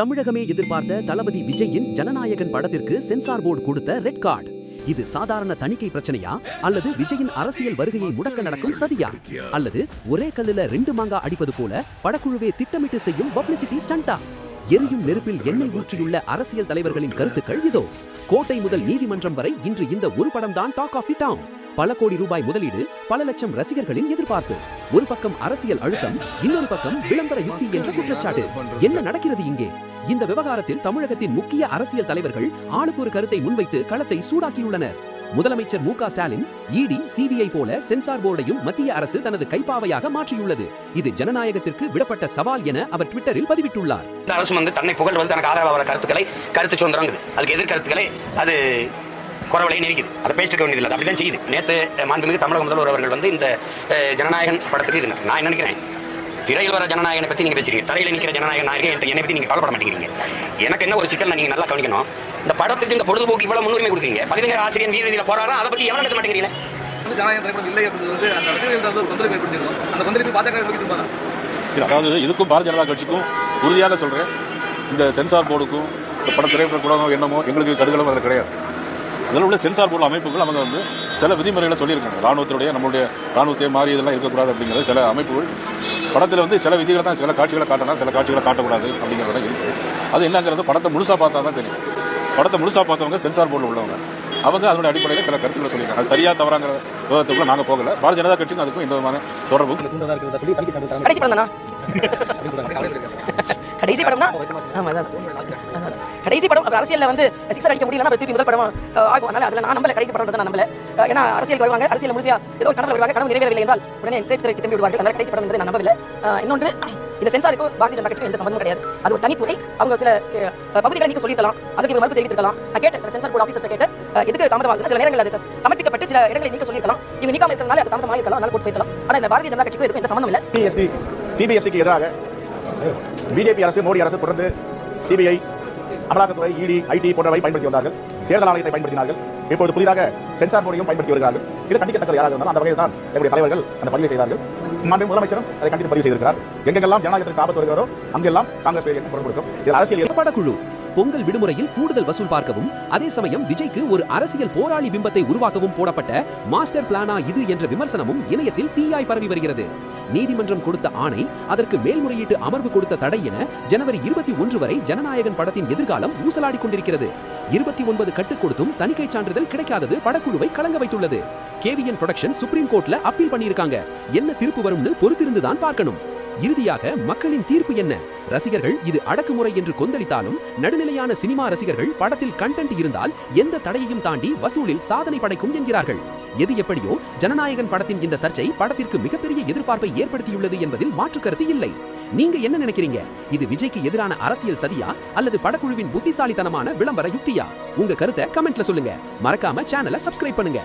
தமிழகமே எதிர்பார்த்த தளபதி விஜயின் ஜனநாயகன் படத்திற்கு சென்சார் போர்டு கொடுத்த ரெட் கார்டு. இது சாதாரண தணிக்கை பிரச்சனையா? அல்லது விஜயின் அரசியல் வருகையை முடக்க நடக்கும் சதியா? அல்லது ஒரே கல்லுல ரெண்டு மாங்கா அடிப்பது போல படக்குழுவே திட்டமிட்டு செய்யும் பப்ளிசிட்டி ஸ்டண்டா? எரியும் நெருப்பில் எண்ணெய் ஊற்றியுள்ள அரசியல் தலைவர்களின் கருத்துக்கள் இதோ. கோட்டை முதல் நீதிமன்றம் வரை இன்று இந்த ஒரு படம் தான் டாக் ஆஃப் தி டவுன் பல கோடி ரூபாய் முதலீடு பல லட்சம் ரசிகர்களின் எதிர்பார்ப்பு. ஒரு பக்கம் அரசியல் அழுத்தம் இன்னொரு பக்கம் விளம்பர யுக்தி என்ற குற்றச்சாட்டு. என்ன நடக்கிறது இங்கே? இந்த விவகாரத்தில் தமிழகத்தின் முக்கிய அரசியல் தலைவர்கள் ஆளுக்கு ஒரு கருத்தை முன்வைத்து களத்தை சூடாக்கியுள்ளனர். முதலமைச்சர் மு ஸ்டாலின் இடி சிபிஐ போல சென்சார் போர்டையும் மத்திய அரசு தனது கைப்பாவையாக மாற்றியுள்ளது. இது ஜனநாயகத்திற்கு விடப்பட்ட சவால் என அவர் ட்விட்டரில் பதிவிட்டுள்ளார். இந்த அரசு வந்து தன்னை புகழ்வது தனக்கு ஆதரவாக கருத்துக்களை கருத்து சுதந்திரங்குது அதுக்கு எதிர்கருத்துக்களை அது குறவலை நெருக்குது அதை பேசிக்க வேண்டியதில்லை. அப்படிதான் செய்யுது. நேற்று மாண்புமிகு தமிழக முதல்வர் அவர்கள் வந்து இந்த ஜனநாயகன் படத்துக்கு இது நான் நினைக்கிறேன்? திரையில் வர ஜனநாயகனை பத்தி நீங்க பேசுறீங்க. தரையில நிக்கிற ஜனநாயகன் நான் இருக்கேன். என்கிட்ட என்னை பத்தி நீங்க கவலைப்பட மாட்டேங்கிறீங்க. எனக்கு என்ன ஒரு சிக்கல் நீங்க நல்லா கவனிக்கணும்? இந்த படத்துக்கு இந்த பொழுதுபோக்கு இவ்வளவு முன்னுரிமை கொடுக்குறீங்க. பகுதிநேர ஆசிரியர் வீரதியில போராடுறா அதை பத்தி எவ்வளவு பேச மாட்டேங்கிறீங்க? வந்து ஜனநாயக திரைப்படம் இல்லை அப்படின்றது வந்து அந்த ரசிகர்கள் வந்து ஒரு தொந்தரவு ஏற்படுத்திருக்கோம் அந்த தொந்தரவு பாஜக நோக்கி திரும்பாங்க இது அதாவது இதுக்கும் பாரதிய ஜனதா கட்சிக்கும் உறுதியாக சொல்கிறேன் இந்த சென்சார் போர்டுக்கும் இந்த பட திரைப்பட கூடமோ என்னமோ எங்களுக்கு கடுகளும் அதில் கிடையாது. இதில் உள்ள சென்சார் போர்டு அமைப்புகள் அவங்க வந்து சில விதிமுறைகளை சொல்லியிருக்காங்க. ராணுவத்தினுடைய நம்மளுடைய ராணுவத்தை மாறி இதெல்லாம் இருக்கக்கூடாது அப்படிங்கிறது சில அமைப்புகள் படத்தில் வந்து சில விதிகளை தான் சில காட்சிகளை காட்டலாம் சில காட்சிகளை காட்டக்கூடாது அப்படிங்கிறதெல்லாம் இருக்குது அது என்னங்கிறது படத்தை முழுசாக பார்த்தா தான் தெரியும். படத்தை முழுசாக பார்த்தவங்க சென்சார் போர்டில் உள்ளவங்க. அவங்க அதனுடைய அடிப்படையில் சில கருத்துக்களை சொல்லியிருக்காங்க. அது சரியா தவறாங்கிற விவரத்துக்குள்ள நாங்கள் போகல. பாரதிய ஜனதா கட்சிக்கும் அதுக்கும் எந்த விதமான தொடர்பும் கடைசி படம் தான் ஆமா அதான். கடைசி படம் அப்ப அரசியல்ல வந்து சிக்ஸர் அடிக்க முடியலன்னா திருப்பி முதல் படம் ஆகும். அதனால அதுல நான் நம்பல. கடைசி படம் நான் நம்பல. ஏன்னா அரசியல் வருவாங்க. அரசியல் முழுசா ஏதோ கனவு வருவாங்க. கனவு நிறைவேறவில்லை என்றால் உடனே திரை திரைக்கு திரும்பி விடுவார்கள். அதனால கடைசி படம் என்பதை நான் நம்பவில்லை. இன்னொன்று இந்த சென்சாருக்கும் பாரதிய ஜனதா கட்சிக்கும் எந்த சம்பந்தமும் கிடையாது. அது ஒரு தனித்துறை. அவங்க சில பகுதிகளை நீங்க சொல்லியிருக்கலாம். அதுக்கு இவங்க மறுப்பு தெரிவித்திருக்கலாம். நான் கேட்டேன் சில சென்சார் போர்டு ஆஃபீஸர் கேட்டேன். எதுக்கு தாமதமாகுது சில நேரங்கள் அது சமர்ப்பிக்கப்பட்டு சில இடங்களை நீங்க சொல்லியிருக்கலாம். இவங்க நீக்காம இருக்கிறதுனால அது தாமதமாக இருக்கலாம். அதனால போட்டு போயிருக்கலாம். ஆனா இந்த பாரதிய ஜனதா கட்சிக்கும் எதுக்கும் எந்த சம்பந்தம் இல்லை. சிபிஎஃப்சிக்கு எதிராக பிஜேபி அரசு மோடி அரசு தொடர்ந்து சிபிஐ அமலாக்கத்துறை இடி ஐடி போன்றவை பயன்படுத்தி வந்தார்கள். தேர்தல் ஆணையத்தை பயன்படுத்தினார்கள். இப்போது புதிதாக சென்சார் போர்டையும் பயன்படுத்தி வருகிறார்கள். இது கண்டிக்கத்தக்கது யாராக இருந்தாலும் அந்த வகையில் தான் என்னுடைய தலைவர்கள் அந்த பதிவு செய்தார்கள். மாண்பு முதலமைச்சரும் அதை கண்டித்து பதிவு செய்திருக்கிறார். எங்கெல்லாம் ஜனநாயகத்திற்கு ஆபத்து வருகிறதோ அங்கெல்லாம் காங்கிரஸ் பேர் குரல் கொடுக்கும். இதில் அரசியல் படக்குழு பொங்கல் விடுமுறையில் கூடுதல் வசூல் பார்க்கவும் அதே சமயம் விஜய்க்கு ஒரு அரசியல் போராளி பிம்பத்தை உருவாக்கவும் போடப்பட்ட மாஸ்டர் பிளானா இது என்ற விமர்சனமும் இணையத்தில் தீயாய் பரவி வருகிறது. நீதிமன்றம் கொடுத்த ஆணை அதற்கு மேல்முறையீட்டு அமர்வு கொடுத்த தடை என ஜனவரி இருபத்தி ஒன்று வரை ஜனநாயகன் படத்தின் எதிர்காலம் ஊசலாடிக் கொண்டிருக்கிறது. இருபத்தி ஒன்பது கட்டுக் கொடுத்தும் தணிக்கை சான்றிதழ் கிடைக்காதது படக்குழுவை கலங்க வைத்துள்ளது. கேவிஎன் ப்ரொடக்ஷன் சுப்ரீம் கோர்ட்ல அப்பீல் பண்ணியிருக்காங்க. என்ன திருப்பு வரும்னு பொறுத்திருந்துதான் பார்க்கணும். இறுதியாக மக்களின் தீர்ப்பு என்ன? ரசிகர்கள் இது அடக்குமுறை என்று கொந்தளித்தாலும் நடுநிலையான சினிமா ரசிகர்கள் படத்தில் கண்டென்ட் இருந்தால் எந்த தடையையும் தாண்டி வசூலில் சாதனை படைக்கும் என்கிறார்கள். எது எப்படியோ ஜனநாயகன் படத்தின் இந்த சர்ச்சை படத்திற்கு மிகப்பெரிய எதிர்பார்ப்பை ஏற்படுத்தியுள்ளது என்பதில் மாற்று கருத்து இல்லை. நீங்க என்ன நினைக்கிறீங்க? இது விஜய்க்கு எதிரான அரசியல் சதியா? அல்லது படக்குழுவின் புத்திசாலித்தனமான விளம்பர யுக்தியா? உங்க கருத்தை கமெண்ட்ல சொல்லுங்க. மறக்காம சேனலை சப்ஸ்கிரைப் பண்ணுங்க.